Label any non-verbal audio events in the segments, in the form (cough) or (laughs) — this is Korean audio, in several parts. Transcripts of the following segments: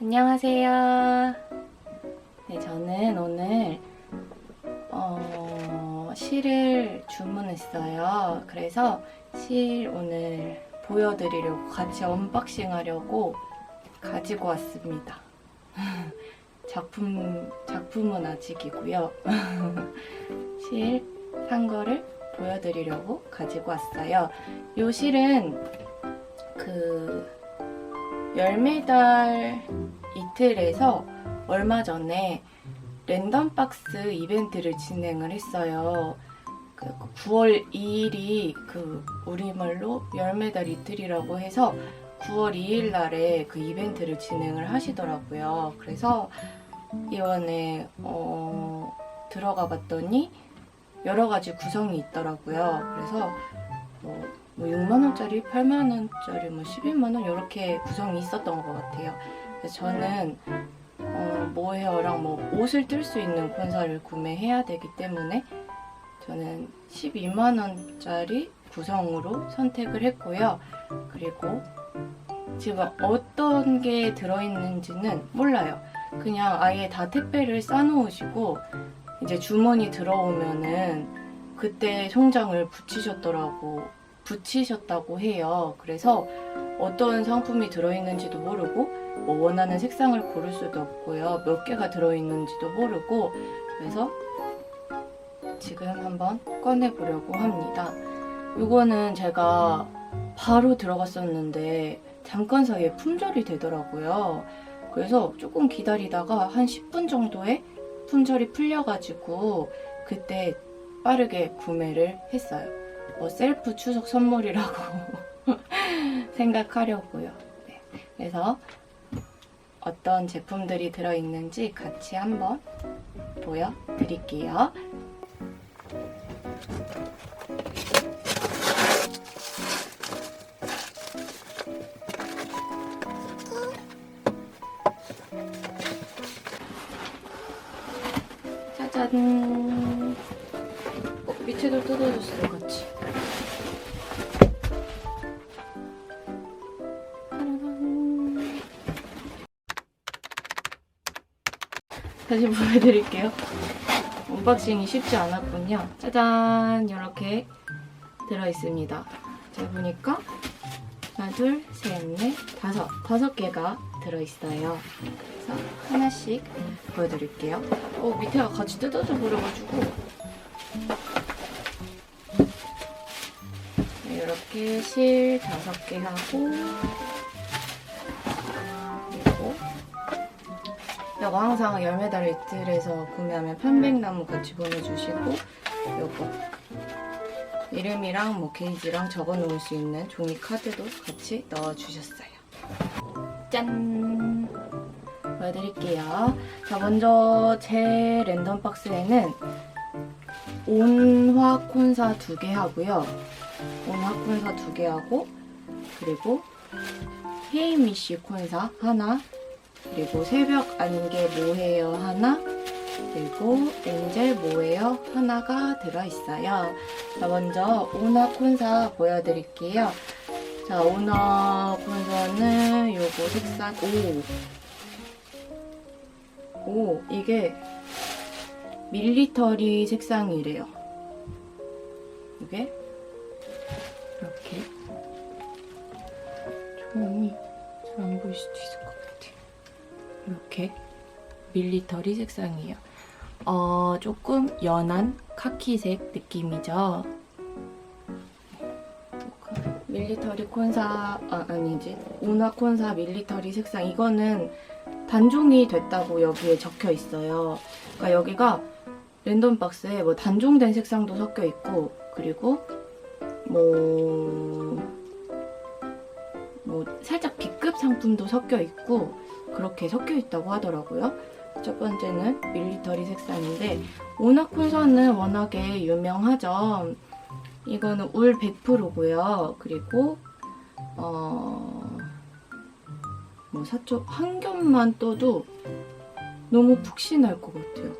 안녕하세요. 네, 저는 오늘 어, 실을 주문했어요. 그래서 실 오늘 보여드리려고 같이 언박싱 하려고 가지고 왔습니다. (laughs) 작품, 작품은 아직이고요. (laughs) 실 산 거를 보여드리려고 가지고 왔어요. 요 실은 그 열매달 이틀에서 얼마 전에 랜덤박스 이벤트를 진행을 했어요. 그 9월 2일이 그 우리말로 열매달 이틀이라고 해서 9월 2일 날에 그 이벤트를 진행을 하시더라고요. 그래서 이번에 어, 들어가 봤더니 여러 가지 구성이 있더라고요. 그래서 뭐, 뭐 6만 원짜리, 8만 원짜리, 뭐 11만 원 이렇게 구성이 있었던 것 같아요. 저는 어, 모헤어랑 뭐 옷을 뜰 수 있는 콘사를 구매해야 되기 때문에 저는 12만 원짜리 구성으로 선택을 했고요. 그리고 지금 어떤 게 들어있는지는 몰라요. 그냥 아예 다 택배를 싸놓으시고 이제 주문이 들어오면은 그때 송장을 붙이셨더라고 붙이셨다고 해요. 그래서 어떤 상품이 들어있는지도 모르고 뭐 원하는 색상을 고를 수도 없고요. 몇 개가 들어있는지도 모르고 그래서 지금 한번 꺼내보려고 합니다. 이거는 제가 바로 들어갔었는데 잠깐 사이에 품절이 되더라고요. 그래서 조금 기다리다가 한 10분 정도에 품절이 풀려가지고 그때 빠르게 구매를 했어요. 뭐 셀프 추석 선물이라고 (laughs) 생각하려고요. 네. 그래서 어떤 제품들이 들어있는지 같이 한번 보여드릴게요. 보여드릴게요. 언박싱이 쉽지 않았군요. 짜잔! 이렇게 들어있습니다. 제가 보니까 하나, 둘, 셋, 넷, 다섯. 다섯 개가 들어있어요. 그래서 하나씩 보여드릴게요. 어, 밑에가 같이 뜯어져 버려가지고. 네, 이렇게 실 다섯 개 하고, 이거 항상 열매달 리틀에서 구매하면 편백나무 같이 보내주시고, 요거 이름이랑 뭐 게이지랑 적어 놓을 수 있는 종이 카드도 같이 넣어주셨어요. 짠! 보여드릴게요. 자, 먼저 제 랜덤 박스에는 온화 콘사 두 개 하고요. 온화 콘사 두 개 하고, 그리고 헤이미쉬 콘사 하나, 그리고 새벽 안개 모헤어 하나, 그리고 엔젤 모헤어 하나가 들어있어요. 자, 먼저 오너 콘사 보여드릴게요. 자, 오너 콘사는 요거 색상, 오. 오, 이게 밀리터리 색상이래요. 이게 이렇게 조명이 잘안 같아. 이렇게 밀리터리 색상이에요. 어, 조금 연한 카키색 느낌이죠. 밀리터리 콘사 아, 아니지 우나 콘사 밀리터리 색상 이거는 단종이 됐다고 여기에 적혀 있어요. 그러니까 여기가 랜덤 박스에 뭐 단종된 색상도 섞여 있고 그리고 뭐, 뭐 살짝 B급 상품도 섞여 있고 그렇게 섞여 있다고 하더라고요. 첫 번째는 밀리터리 색상인데 오나콘사는 워낙에 유명하죠. 이거는 울 100%고요. 그리고 어, 뭐 사초 한 겹만 떠도 너무 푹신할 것 같아요.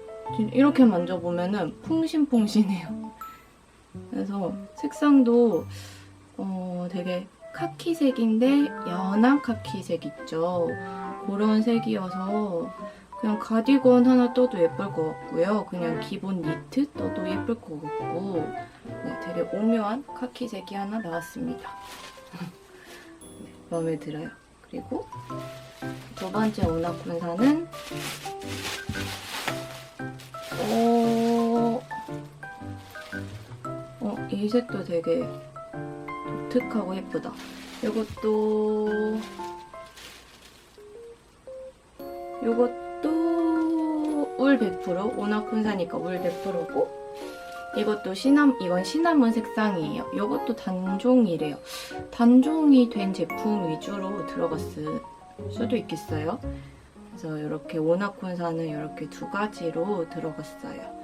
이렇게 만져보면은 퐁신퐁신해요. 그래서 색상도 어, 되게 카키색인데 연한 카키색 있죠. 그런 색이어서 그냥 가디건 하나 떠도 예쁠 것 같고요. 그냥 기본 니트 떠도 예쁠 것 같고 네, 되게 오묘한 카키색이 하나 나왔습니다. 네, (laughs) 마음에 들어요. 그리고 두 번째 오나콘사는 어... 어, 이 색도 되게 독특하고 예쁘다. 이것도 이것도 울 100% 오나콘사니까 울 100%고 이것도 시남 이건 시나몬 색상이에요. 이것도 단종이래요. 단종이 된 제품 위주로 들어갔을 수도 있겠어요. 그래서 이렇게 오나콘사는 이렇게 두 가지로 들어갔어요.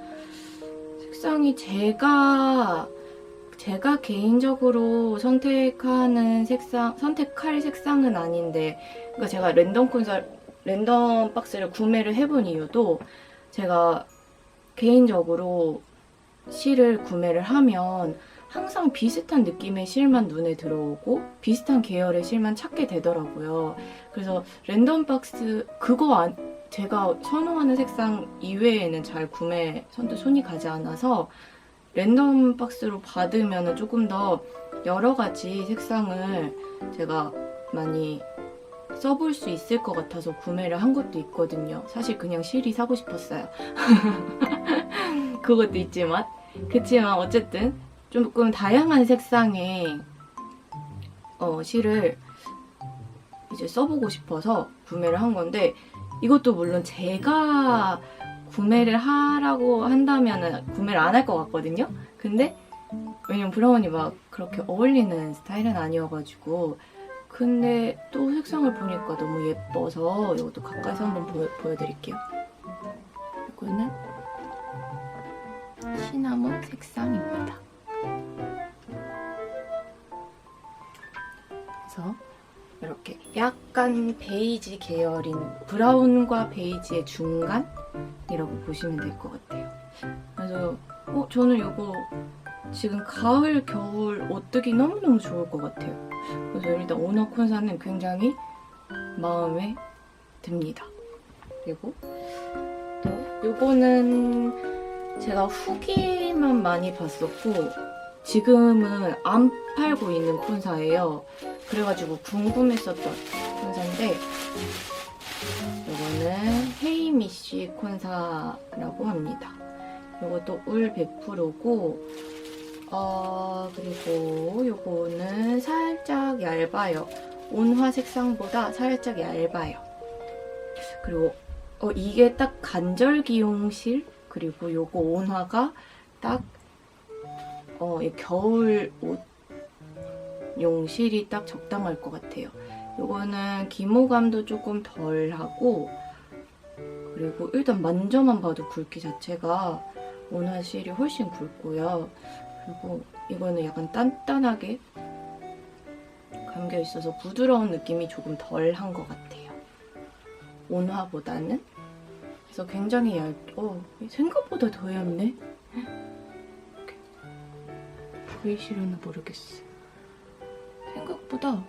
색상이 제가 제가 개인적으로 선택하는 색상 선택할 색상은 아닌데 그러니까 제가 랜덤 콘사 랜덤 박스를 구매를 해본 이유도 제가 개인적으로 실을 구매를 하면 항상 비슷한 느낌의 실만 눈에 들어오고 비슷한 계열의 실만 찾게 되더라고요. 그래서 랜덤 박스 그거 안 제가 선호하는 색상 이외에는 잘 구매 선뜻 손이 가지 않아서 랜덤 박스로 받으면 조금 더 여러 가지 색상을 제가 많이 써볼 수 있을 것 같아서 구매를 한 것도 있거든요. 사실 그냥 실이 사고 싶었어요. (laughs) 그것도 있지만 그치만 어쨌든 조금 다양한 색상의 어, 실을 이제 써보고 싶어서 구매를 한 건데 이것도 물론 제가 구매를 하라고 한다면 구매를 안 할 것 같거든요. 근데 왜냐면 브라운이 막 그렇게 어울리는 스타일은 아니어가지고 근데 또 색상을 보니까 너무 예뻐서 이것도 가까이서 한번 보여, 보여 드릴게요. 이거는 시나몬 색상입니다. 그래서 이렇게 약간 베이지 계열인 브라운과 베이지의 중간이라고 보시면 될 것 같아요. 그래서 어, 저는 이거 지금 가을, 겨울 옷 뜨기 너무너무 좋을 것 같아요. 그래서 일단 오너콘사는 굉장히 마음에 듭니다. 그리고 또 이거는 제가 후기만 많이 봤었고 지금은 안 팔고 있는 콘사예요. 그래가지고 궁금했었던 콘사인데 이거는 헤이미쉬 콘사라고 합니다. 이것도 울 100%고 어, 그리고 요거는 살짝 얇아요. 온화 색상보다 살짝 얇아요. 그리고 어, 이게 딱 간절 기용실 그리고 요거 온화가 딱 어, 이 겨울 옷 용실이 딱 적당할 것 같아요. 요거는 기모감도 조금 덜하고 그리고 일단 만져만 봐도 굵기 자체가 온화실이 훨씬 굵고요. 그리고 이거는 약간 단단하게 감겨 있어서 부드러운 느낌이 조금 덜한 것 같아요. 온화보다는. 그래서 굉장히 얇, 어, 생각보다 더 얇네? 보이시려나 모르겠어. 생각보다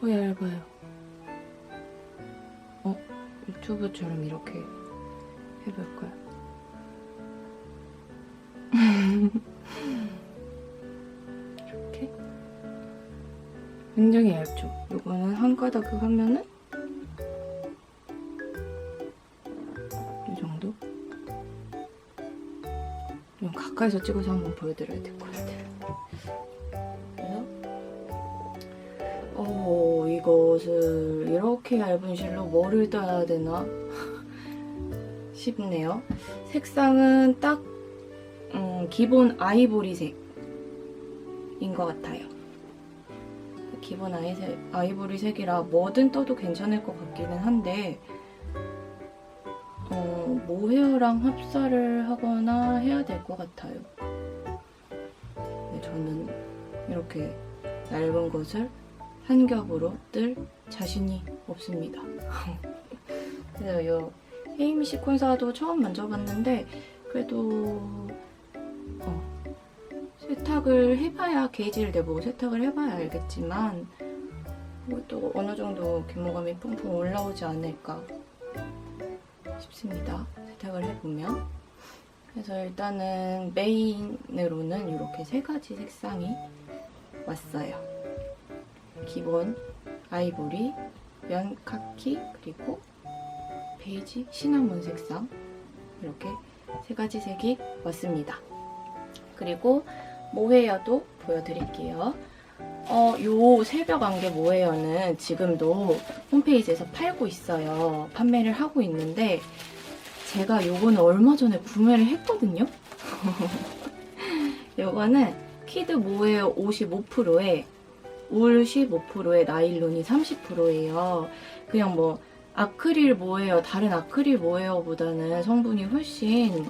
더 얇아요. 어, 유튜브처럼 이렇게 해볼까요? 굉장히 얇죠. 이거는 한 가닥 하면은 이 정도. 좀 가까이서 찍어서 한번 보여드려야 될 것 같아요. 그래서 어 이것을 이렇게 얇은 실로 뭐를 떠야 되나 (laughs) 싶네요. 색상은 딱 음, 기본 아이보리색인 것 같아요. 기본 아이색, 아이보리색이라 뭐든 떠도 괜찮을 것 같기는 한데 어, 모헤어랑 합사를 하거나 해야 될 것 같아요. 네, 저는 이렇게 얇은 것을 한 겹으로 뜰 자신이 없습니다. (laughs) 그래서 이 헤이미시 콘사도 처음 만져봤는데 그래도 어, 세탁을 해봐야 게이지를 내보고 세탁을 해봐야 알겠지만 이것도 어느 정도 규모감이 퐁퐁 올라오지 않을까 싶습니다. 세탁을 해보면. 그래서 일단은 메인으로는 이렇게 세 가지 색상이 왔어요. 기본, 아이보리, 면 카키, 그리고 베이지, 시나몬 색상. 이렇게 세 가지 색이 왔습니다. 그리고 모헤어도 보여드릴게요. 어, 요 새벽 안개 모헤어는 지금도 홈페이지에서 팔고 있어요. 판매를 하고 있는데 제가 요거는 얼마 전에 구매를 했거든요. (laughs) 요거는 키드 모헤어 55%에 울 15%에 나일론이 30%예요. 그냥 뭐 아크릴 모헤어 다른 아크릴 모헤어보다는 성분이 훨씬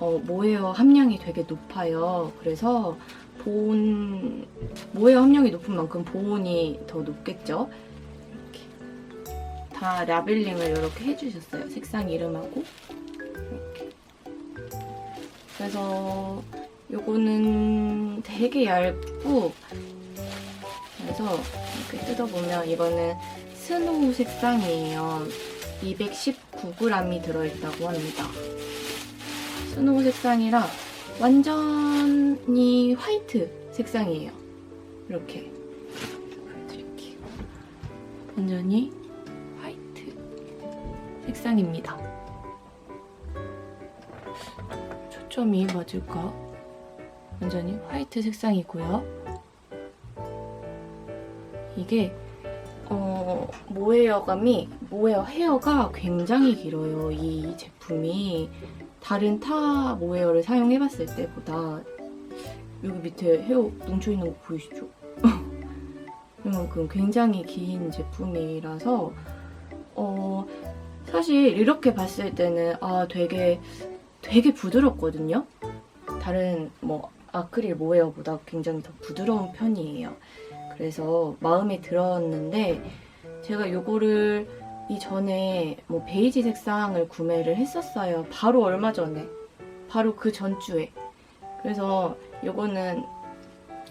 어, 모헤어 함량이 되게 높아요. 그래서 보온 모헤어 함량이 높은 만큼 보온이 더 높겠죠. 이렇게 다 라벨링을 이렇게 해주셨어요. 색상 이름하고 이렇게. 그래서 요거는 되게 얇고 그래서 이렇게 뜯어보면 이거는 스노우 색상이에요. 219g이 들어있다고 합니다. 스노우 색상이라 완전히 화이트 색상이에요. 이렇게. 완전히 화이트 색상입니다. 초점이 맞을까? 완전히 화이트 색상이고요. 이게 어, 모헤어감이 모헤어 헤어가 굉장히 길어요. 이 제품이 다른 타 모헤어를 사용해봤을 때보다 여기 밑에 헤어 뭉쳐있는 거 보이시죠? (laughs) 이만큼 굉장히 긴 제품이라서 어, 사실 이렇게 봤을 때는 아 되게 되게 부드럽거든요. 다른 뭐 아크릴 모헤어보다 굉장히 더 부드러운 편이에요. 그래서 마음에 들었는데 제가 요거를 이전에 뭐 베이지 색상을 구매를 했었어요. 바로 얼마 전에. 바로 그 전주에. 그래서 요거는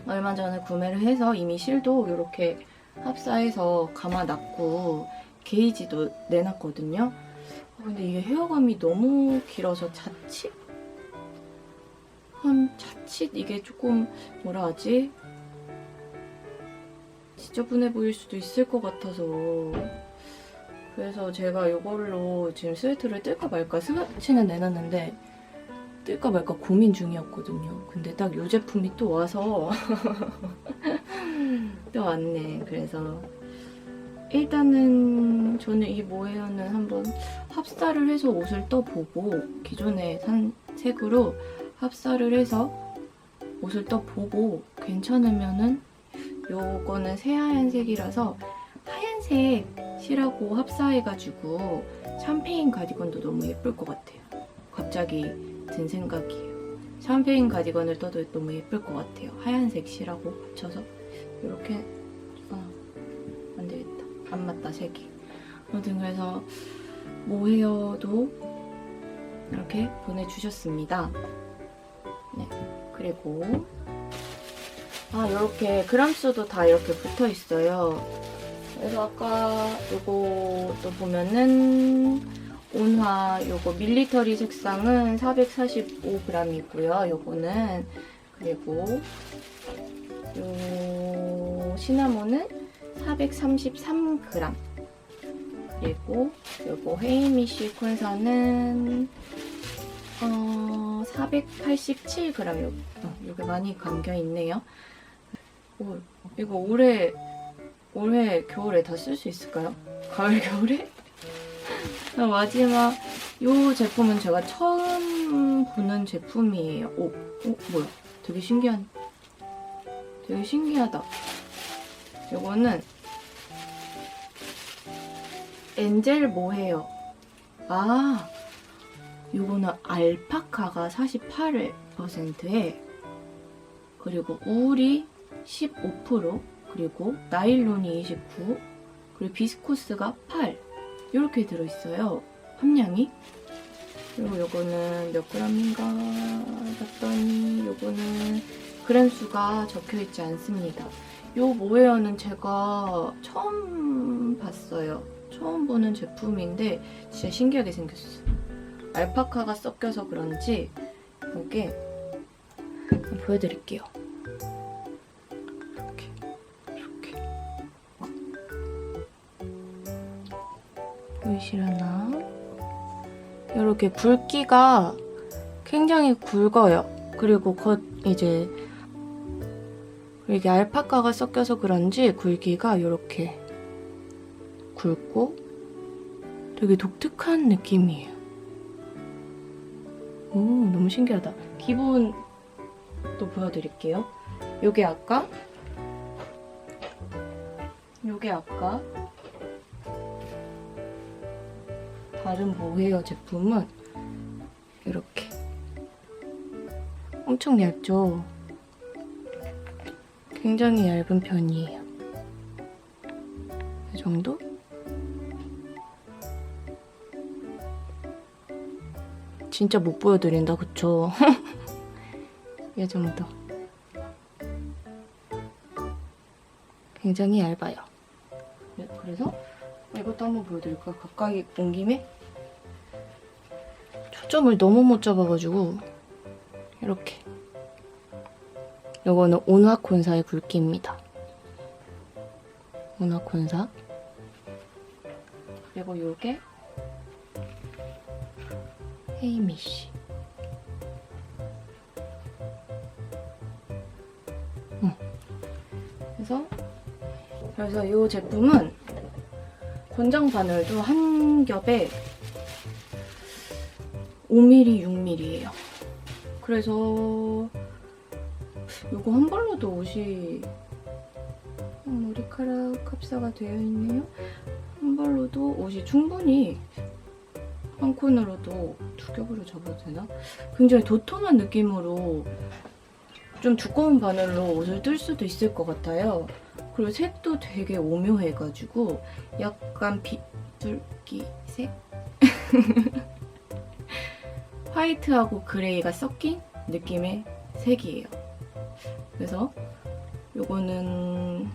얼마 전에 구매를 해서 이미 실도 이렇게 합사해서 감아놨고 게이지도 내놨거든요. 아, 근데 이게 헤어감이 너무 길어서 자칫 한 자칫 이게 조금 뭐라 하지 지저분해 보일 수도 있을 것 같아서 그래서 제가 이걸로 지금 스웨터를 뜰까 말까 스웨치는 내놨는데 뜰까 말까 고민 중이었거든요. 근데 딱 이 제품이 또 와서 (laughs) 또 왔네. 그래서 일단은 저는 이 모헤어는 한번 합사를 해서 옷을 떠보고 기존에 산 색으로 합사를 해서 옷을 떠보고 괜찮으면은 요거는 새하얀색이라서 하얀색이라고 합사해가지고 샴페인 가디건도 너무 예쁠 것 같아요. 갑자기 든 생각이에요. 샴페인 가디건을 떠도 너무 예쁠 것 같아요. 하얀색 시라고 합쳐서 이렇게 아, 안 되겠다. 안 맞다 색이. 아무튼 그래서 모헤어도 이렇게 보내주셨습니다. 네 그리고 아 이렇게 그람수도 다 이렇게 붙어 있어요. 그래서 아까 요거도 보면은 온화 요거 밀리터리 색상은 445g이고요. 요거는 그리고 요 시나몬은 433g 그리고 요거 헤이미 시퀀서는 어 487g 요, 어, 요게 많이 감겨 있네요. 오, 이거 올해 올해 겨울에 다 쓸 수 있을까요? 가을 겨울에? (laughs) 어, 마지막 이 제품은 제가 처음 보는 제품이에요. 오, 오 뭐야? 되게 신기한. 되게 신기하다. 이거는 엔젤 모헤어. 아, 이거는 알파카가 48%에 그리고 울이 15% 그리고 나일론이 29 그리고 비스코스가 8 이렇게 들어있어요 함량이 그리고 요거는 몇 그램인가 봤더니 요거는 그램 수가 적혀있지 않습니다 요 모헤어는 제가 처음 봤어요. 처음 보는 제품인데 진짜 신기하게 생겼어. 알파카가 섞여서 그런지 이게 보여드릴게요. 보이시려나? 이렇게 굵기가 굉장히 굵어요. 그리고 겉 이제 이게 알파카가 섞여서 그런지 굵기가 이렇게 굵고 되게 독특한 느낌이에요. 오, 너무 신기하다. 또 보여드릴게요. 요게 아까 요게 아까 다른 모헤어 제품은 이렇게 엄청 얇죠? 굉장히 얇은 편이에요. 이 정도? 진짜 못 보여드린다, 그쵸? (laughs) 이 정도. 굉장히 얇아요. 네, 그래서 이것도 한번 보여드릴까요? 가까이 온 김에 초점을 너무 못 잡아가지고 이렇게 요거는 온화콘사의 굵기입니다. 온화콘사 그리고 요게 헤이미쉬 음. 그래서 그래서 이 제품은 권장 바늘도 한 겹에 5mm, 6mm예요. 그래서 이거 한 벌로도 옷이 어, 머리카락 합사가 되어 있네요. 한 벌로도 옷이 충분히 한 콘으로도 두 겹으로 접어도 되나? 굉장히 도톰한 느낌으로 좀 두꺼운 바늘로 옷을 뜰 수도 있을 것 같아요. 그리고 색도 되게 오묘해가지고 약간 비둘기색? (laughs) 화이트하고 그레이가 섞인 느낌의 색이에요. 그래서 요거는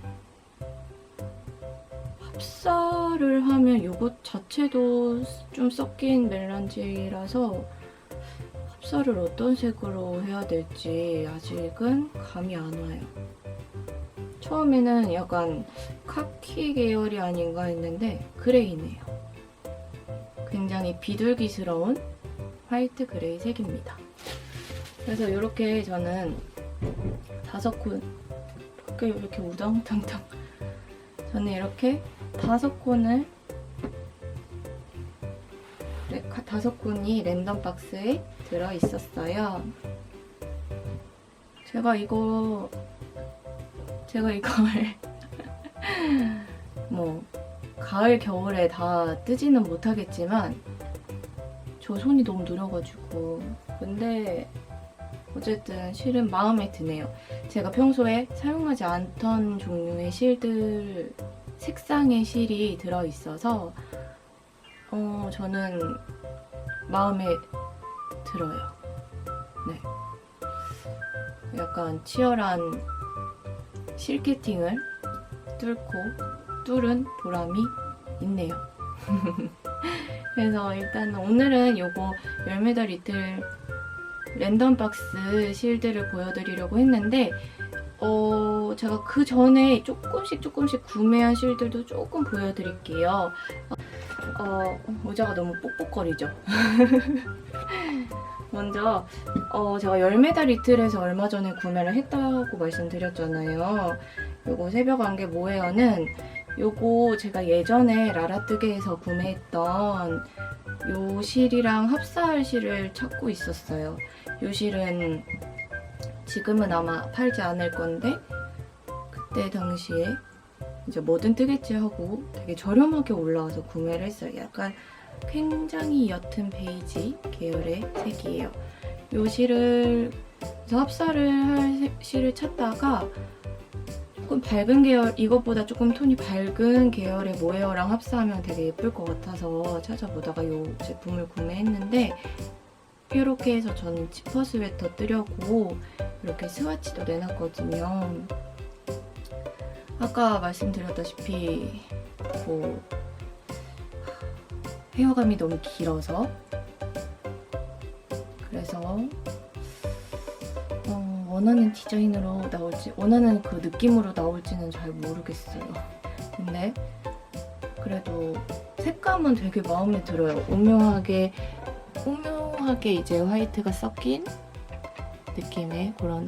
합사를 하면 요것 자체도 좀 섞인 멜란지라서 합사를 어떤 색으로 해야 될지 아직은 감이 안 와요. 처음에는 약간 카키 계열이 아닌가 했는데 그레이네요. 굉장히 비둘기스러운 화이트 그레이 색입니다. 그래서 이렇게 저는 다섯 콘 이렇게 이렇게 우당탕탕 저는 이렇게 다섯 콘을 네, 가- 다섯 콘이 랜덤 박스에 들어 있었어요. 제가 이거 제가 이걸 (laughs) 뭐 가을 겨울에 다 뜨지는 못하겠지만 저 손이 너무 느려가지고 근데 어쨌든 실은 마음에 드네요. 제가 평소에 사용하지 않던 종류의 실들 색상의 실이 들어있어서 어, 저는 마음에 들어요. 네. 약간 치열한 실캐팅을 뚫고 뚫은 보람이 있네요. (laughs) 그래서 일단 오늘은 요거 열매달 이틀 랜덤 박스 실드를 보여드리려고 했는데 어 제가 그 전에 조금씩 조금씩 구매한 실들도 조금 보여드릴게요. 어 모자가 너무 뽁뽁거리죠. (laughs) 먼저 어 제가 열매달 이틀에서 얼마 전에 구매를 했다고 말씀드렸잖아요. 요거 새벽 안개 모헤어는 요거 제가 예전에 라라뜨게에서 구매했던 요 실이랑 합사할 실을 찾고 있었어요. 요 실은 지금은 아마 팔지 않을 건데 그때 당시에 이제 뭐든 뜨겠지 하고 되게 저렴하게 올라와서 구매를 했어요. 약간 굉장히 옅은 베이지 계열의 색이에요. 요 실을 합사를 할 세- 실을 찾다가 조금 밝은 계열 이것보다 조금 톤이 밝은 계열의 모헤어랑 합사하면 되게 예쁠 것 같아서 찾아보다가 이 제품을 구매했는데 이렇게 해서 저는 지퍼 스웨터 뜨려고 이렇게 스와치도 내놨거든요. 아까 말씀드렸다시피 뭐 헤어감이 너무 길어서 그래서 어, 원하는 디자인으로 나올지 원하는 그 느낌으로 나올지는 잘 모르겠어요. 근데 그래도 색감은 되게 마음에 들어요. 오묘하게 오묘하게 이제 화이트가 섞인 느낌의 그런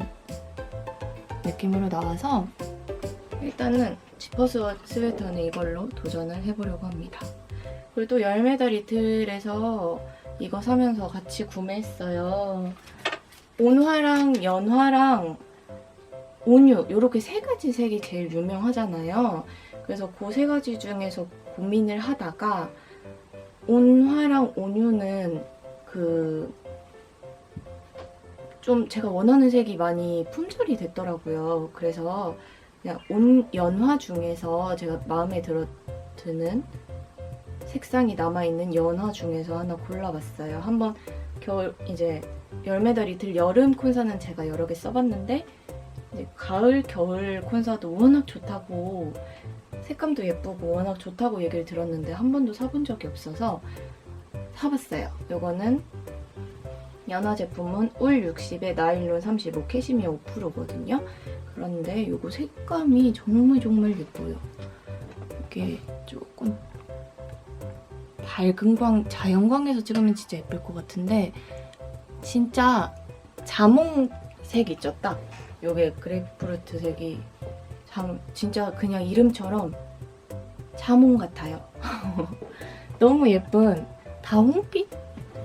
느낌으로 나와서 일단은 지퍼스 스웨터는 이걸로 도전을 해보려고 합니다. 그리고 또 열매달 리틀에서 이거 사면서 같이 구매했어요. 온화랑 연화랑 온유 이렇게 세 가지 색이 제일 유명하잖아요. 그래서 그 세 가지 중에서 고민을 하다가 온화랑 온유는 그 좀 제가 원하는 색이 많이 품절이 됐더라고요. 그래서 그냥 온 연화 중에서 제가 마음에 들어 드는 색상이 남아 있는 연화 중에서 하나 골라봤어요. 한번 겨울 이제 열매달 이틀 여름 콘사는 제가 여러 개 써봤는데 가을 겨울 콘사도 워낙 좋다고 색감도 예쁘고 워낙 좋다고 얘기를 들었는데 한 번도 사본 적이 없어서 사봤어요. 요거는 연화 제품은 울 60에 나일론 35, 캐시미어 5%거든요. 그런데 요거 색감이 정말 정말 예뻐요. 이게 조금 밝은 광, 자연광에서 찍으면 진짜 예쁠 것 같은데 진짜 자몽색 있죠, 딱. 요게 그레이프루트 색이 참 진짜 그냥 이름처럼 자몽 같아요. (laughs) 너무 예쁜 다홍빛?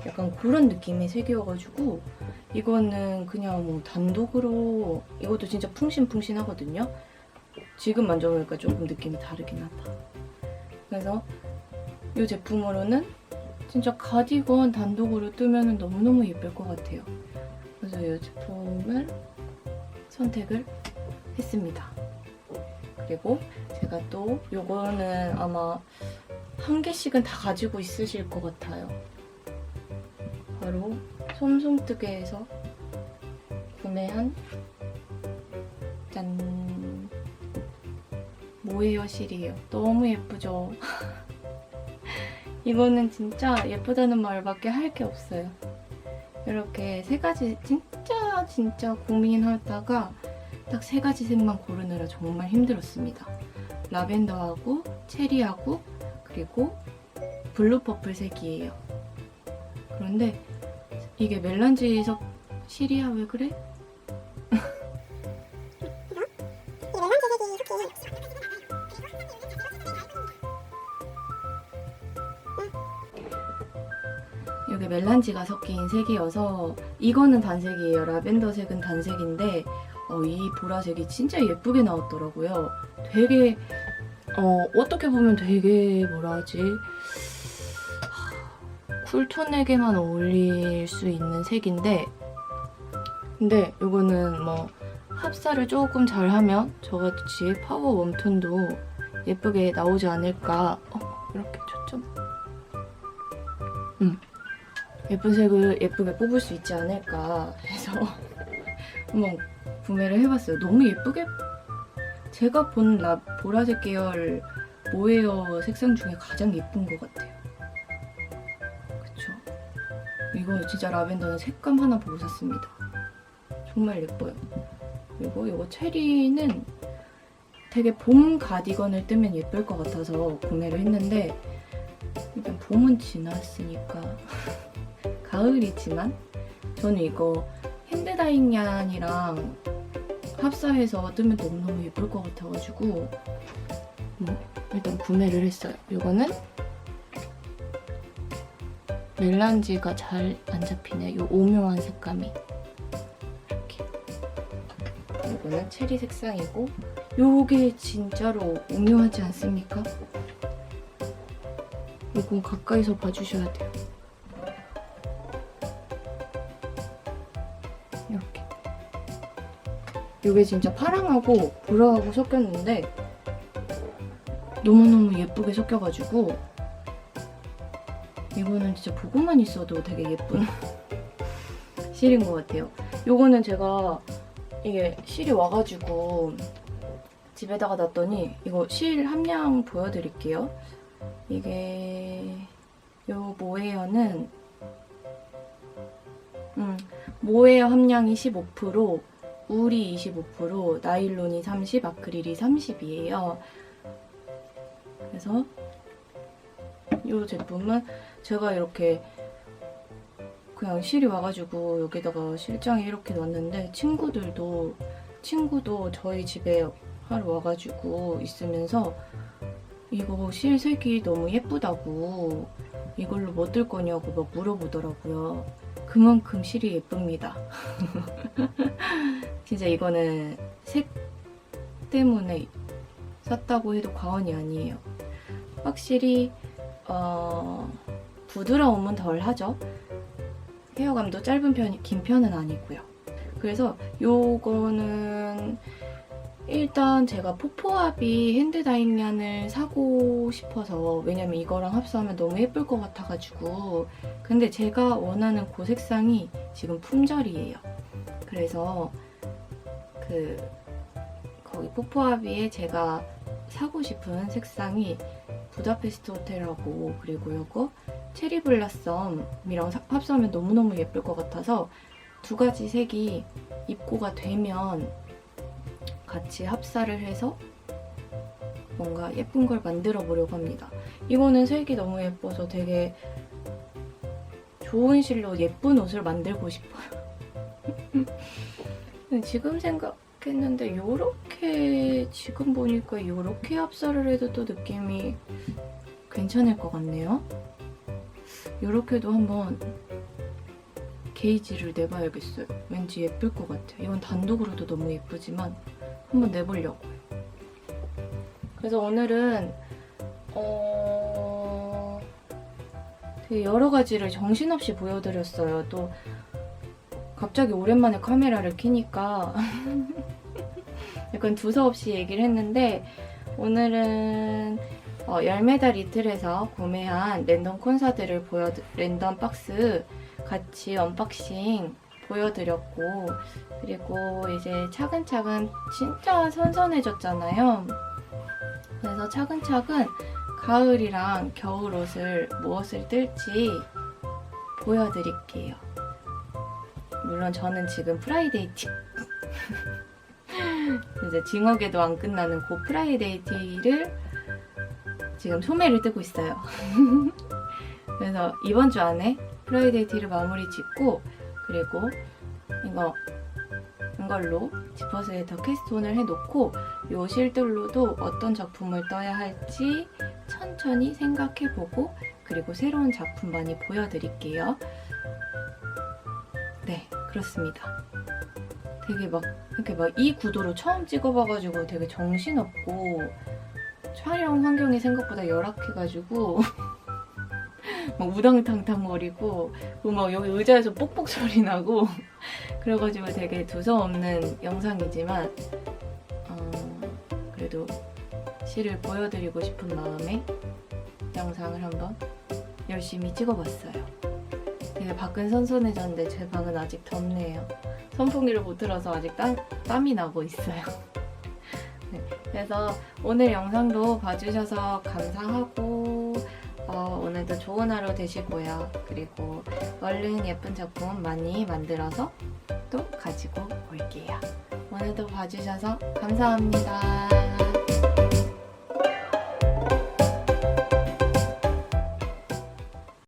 약간 그런 느낌의 색이어가지고 이거는 그냥 뭐 단독으로 이것도 진짜 풍신풍신하거든요. 지금 만져보니까 조금 느낌이 다르긴 하다. 그래서 이 제품으로는 진짜 가디건 단독으로 뜨면 너무너무 예쁠 것 같아요. 그래서 이 제품을 선택을 했습니다. 그리고 제가 또 요거는 아마 한 개씩은 다 가지고 있으실 것 같아요. 바로 솜솜뜨개에서 구매한 짠 모헤어 실이에요. 너무 예쁘죠? (laughs) 이거는 진짜 예쁘다는 말밖에 할 게 없어요. 이렇게 세 가지 진짜 진짜 고민하다가 딱 세 가지 색만 고르느라 정말 힘들었습니다. 라벤더하고 체리하고 그리고 블루 퍼플 색이에요. 그런데 이게 멜란지 석 시리아 왜 그래? 멜란지가 섞인 색이어서 이거는 단색이에요. 라벤더 색은 단색인데 어, 이 보라색이 진짜 예쁘게 나왔더라고요. 되게 어, 어떻게 보면 되게 뭐라 하지 쿨톤에게만 어울릴 수 있는 색인데 근데 이거는 뭐 합사를 조금 잘하면 저같이 파워 웜톤도 예쁘게 나오지 않을까 어, 이렇게 초점 음 예쁜 색을 예쁘게 뽑을 수 있지 않을까. 해서 (laughs) 한번 구매를 해봤어요. 너무 예쁘게 제가 본 라, 보라색 계열 모헤어 색상 중에 가장 예쁜 것 같아요. 그쵸? 이거 진짜 라벤더는 색감 하나 보고 샀습니다. 정말 예뻐요. 그리고 이거 체리는 되게 봄 가디건을 뜨면 예쁠 것 같아서 구매를 했는데 일단 봄은 지났으니까 (laughs) 가을이지만 저는 이거 핸드다잉 얀이랑 합사해서 뜨면 너무너무 예쁠 것 같아가지고 뭐 일단 구매를 했어요. 이거는 멜란지가 잘 안 잡히네. 이 오묘한 색감이 이렇게. 이거는 체리 색상이고 요게 진짜로 오묘하지 않습니까? 이건 가까이서 봐주셔야 돼요. 이게 진짜 파랑하고 보라하고 섞였는데 너무너무 예쁘게 섞여가지고 이거는 진짜 보고만 있어도 되게 예쁜 (laughs) 실인 것 같아요. 요거는 제가 이게 실이 와가지고 집에다가 놨더니 이거 실 함량 보여드릴게요. 이게 요 모헤어는 음, 모헤어 함량이 15%, 울이 25%, 나일론이 30, 아크릴이 30이에요. 그래서 이 제품은 제가 이렇게 그냥 실이 와가지고 여기다가 실장에 이렇게 놨는데 친구들도 친구도 저희 집에 하러 와가지고 있으면서 이거 실 색이 너무 예쁘다고 이걸로 뭐 뜰 거냐고 막 물어보더라고요. 그만큼 실이 예쁩니다. (laughs) 진짜 이거는 색 때문에 샀다고 해도 과언이 아니에요. 확실히 어, 부드러움은 덜 하죠. 헤어감도 짧은 편이 긴 편은 아니고요. 그래서 요거는 일단 제가 포포아비 핸드 다이앤을 사고 싶어서 왜냐면 이거랑 합사하면 너무 예쁠 것 같아가지고 근데 제가 원하는 그 색상이 지금 품절이에요. 그래서 그 거기 포포아비에 제가 사고 싶은 색상이 부다페스트 호텔하고 그리고 요거 체리 블라썸이랑 사- 합사하면 너무너무 예쁠 것 같아서 두 가지 색이 입고가 되면 같이 합사를 해서 뭔가 예쁜 걸 만들어 보려고 합니다. 이거는 색이 너무 예뻐서 되게 좋은 실로 예쁜 옷을 만들고 싶어요. (laughs) 지금 생각했는데 요렇게 지금 보니까 요렇게 합사를 해도 또 느낌이 괜찮을 것 같네요. 요렇게도 한번 게이지를 내봐야겠어요. 왠지 예쁠 것 같아요. 이건 단독으로도 너무 예쁘지만 한번 내보려고요. 그래서 오늘은 어... 되게 여러 가지를 정신없이 보여드렸어요. 또 갑자기 오랜만에 카메라를 켜니까 (laughs) 약간 두서없이 얘기를 했는데 오늘은 어, 열매달 이틀에서 구매한 랜덤 콘사들을 보여 랜덤 박스 같이 언박싱 보여드렸고 그리고 이제 차근차근 진짜 선선해졌잖아요. 그래서 차근차근 가을이랑 겨울 옷을 무엇을 뜰지 보여드릴게요. 물론 저는 지금 프라이데이티 (laughs) 이제 징어게도 안 끝나는 그 프라이데이 티를 지금 소매를 뜨고 있어요. (laughs) 그래서 이번 주 안에 프라이데이 티를 마무리 짓고 그리고 이거 이걸로 지퍼스에더 캐스톤을 해놓고 요 실들로도 어떤 작품을 떠야 할지 천천히 생각해보고 그리고 새로운 작품 많이 보여드릴게요. 네, 그렇습니다. 되게 막 이렇게 막 이 구도로 처음 찍어봐가지고 되게 정신없고 촬영 환경이 생각보다 열악해가지고 (laughs) 막 우당탕탕거리고 그리고 막 여기 의자에서 뽁뽁 소리 나고 (laughs) 그래가지고 되게 두서없는 영상이지만 어, 그래도 실을 보여드리고 싶은 마음에 영상을 한번 열심히 찍어봤어요. 되게 밖은 선선해졌는데 제 방은 아직 덥네요. 선풍기를 못 틀어서 아직 땀, 땀이 나고 있어요. (laughs) 네, 그래서 오늘 영상도 봐주셔서 감사하고 어, 오늘도 좋은 하루 되시고요. 그리고 얼른 예쁜 작품 많이 만들어서 또 가지고 올게요. 오늘도 봐주셔서 감사합니다.